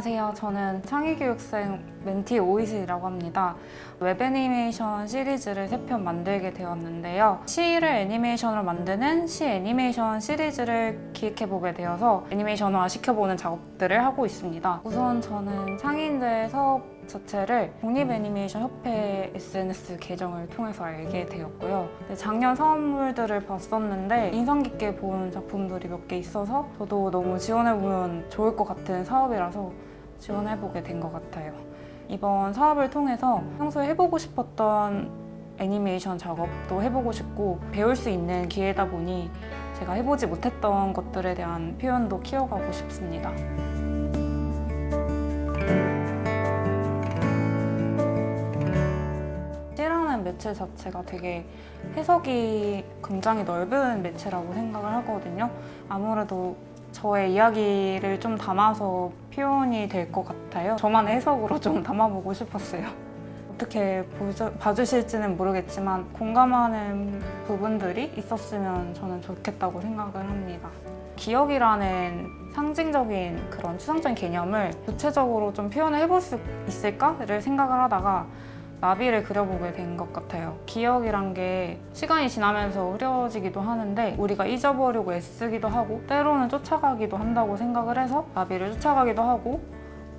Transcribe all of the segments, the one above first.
저는 창의교육생 멘티 오이슬이라고 합니다. 웹 애니메이션 시리즈를 세 편 만들게 되었는데요. 시를 애니메이션으로 만드는 시 애니메이션 시리즈를 기획해보게 되어서 애니메이션화 시켜보는 작업들을 하고 있습니다. 우선 저는 창의인들 사업 자체를 독립 애니메이션 협회 SNS 계정을 통해서 알게 되었고요. 네, 작년 사업물들을 봤었는데 인상 깊게 본 작품들이 몇 개 있어서 저도 너무 지원해보면 좋을 것 같은 사업이라서 지원해보게 된 것 같아요. 이번 사업을 통해서 평소에 해보고 싶었던 애니메이션 작업도 해보고 싶고 배울 수 있는 기회다 보니 제가 해보지 못했던 것들에 대한 표현도 키워가고 싶습니다. 시라는 매체 자체가 되게 해석이 굉장히 넓은 매체라고 생각을 하거든요. 아무래도 저의 이야기를 좀 담아서 표현이 될 것 같아요. 저만의 해석으로 좀 담아보고 싶었어요. 어떻게 보셔- 봐주실지는 모르겠지만 공감하는 부분들이 있었으면 저는 좋겠다고 생각을 합니다. 기억이라는 상징적인 그런 추상적인 개념을 구체적으로 좀 표현을 해볼 수 있을까를 생각을 하다가 나비를 그려보게 된 것 같아요. 기억이란 게 시간이 지나면서 흐려지기도 하는데 우리가 잊어버리고 애쓰기도 하고 때로는 쫓아가기도 한다고 생각을 해서 나비를 쫓아가기도 하고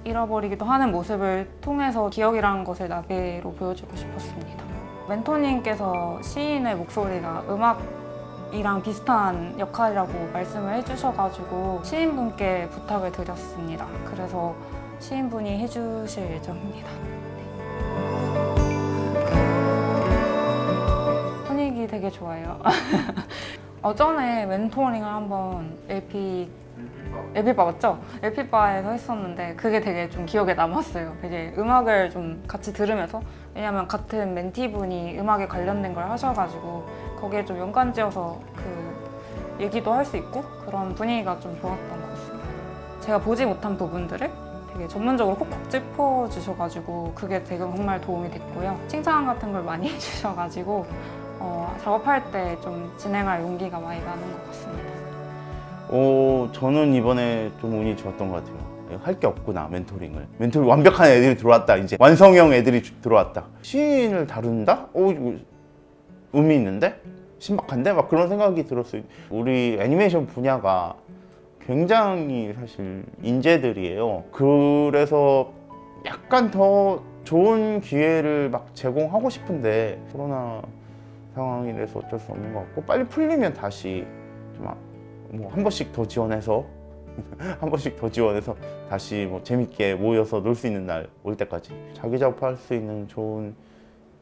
잃어버리기도 하는 모습을 통해서 기억이라는 것을 나비로 보여주고 싶었습니다. 멘토님께서 시인의 목소리가 음악 이랑 비슷한 역할이라고 말씀을 해주셔가지고 시인분께 부탁을 드렸습니다. 그래서 시인분이 해주실 예정입니다. 되게 좋아요. 어전에 멘토링을 한번 LP LP바 맞죠? LP바에서 했었는데 그게 되게 좀 기억에 남았어요. 되게 음악을 좀 같이 들으면서 왜냐면 같은 멘티분이 음악에 관련된 걸 하셔가지고 거기에 좀 연관지어서 그 얘기도 할 수 있고 그런 분위기가 좀 좋았던 것 같습니다. 제가 보지 못한 부분들을 되게 전문적으로 콕콕 짚어주셔가지고 그게 되게 정말 도움이 됐고요. 칭찬 같은 걸 많이 해주셔가지고 어, 작업할 때 좀 진행할 용기가 많이 나는 것 같습니다. 어, 저는 이번에 좀 운이 좋았던 것 같아요. 할 게 없구나 멘토링을 멘토링 완벽한 애들이 들어왔다 이제 완성형 애들이 주- 들어왔다 시인을 다룬다? 오 이거 의미 있는데? 신박한데? 막 그런 생각이 들었어요 우리 애니메이션 분야가 굉장히 사실 인재들이에요 그래서 약간 더 좋은 기회를 막 제공하고 싶은데 코로나 상황이라서 어쩔 수 없는 것 같고 빨리 풀리면 다시 좀 뭐 한 번씩 더 지원해서 한 번씩 더 지원해서 다시 뭐 재밌게 모여서 놀 수 있는 날 올 때까지 자기 작업할 수 있는 좋은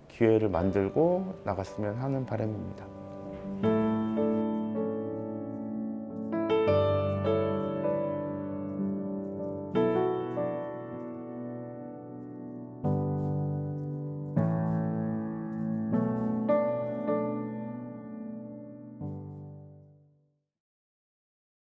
기회를 만들고 나갔으면 하는 바람입니다.